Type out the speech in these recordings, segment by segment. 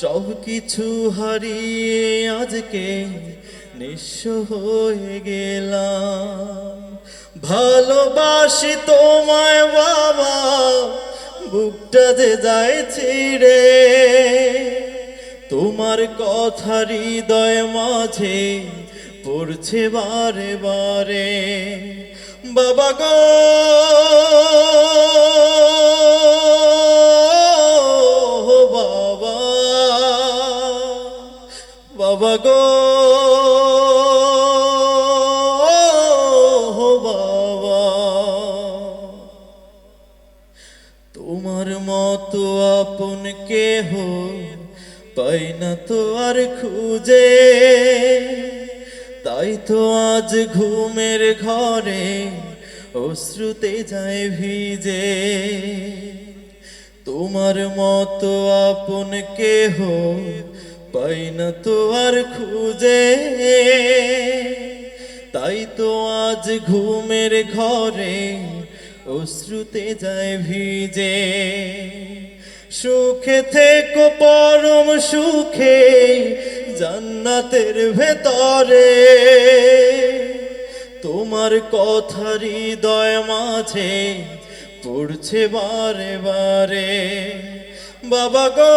সব কিছু হারিয়ে আজকে নিঃস্ব হয়ে গেলাম। ভালোবাসি তোমায় বাবা, বুকটা যে যায় ছিড়ে। তোমার কথা হৃদয় মাঝে পড়ছে বারে বারে। বাবা গো বাবা গো। বাবা। তোমার মতো আপন কেহ পাই না তো আর খুঁজে। তাই তো আজ ঘুমের ঘরে অশ্রুতে যায় ভিজে। তোমার মতো আপন কেহ পাই না তো আর খুঁজে। তাই তো আজ ঘুমের ঘরে অশ্রুতে যায় ভিজে। সুখে থেকো পরম সুখে জান্নাতের ভেতরে। তোমার কথা হৃদয় মাঝে পড়ছে বারে বারে। বাবা গো!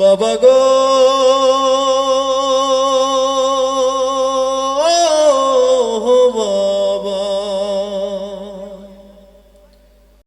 বাবা গো।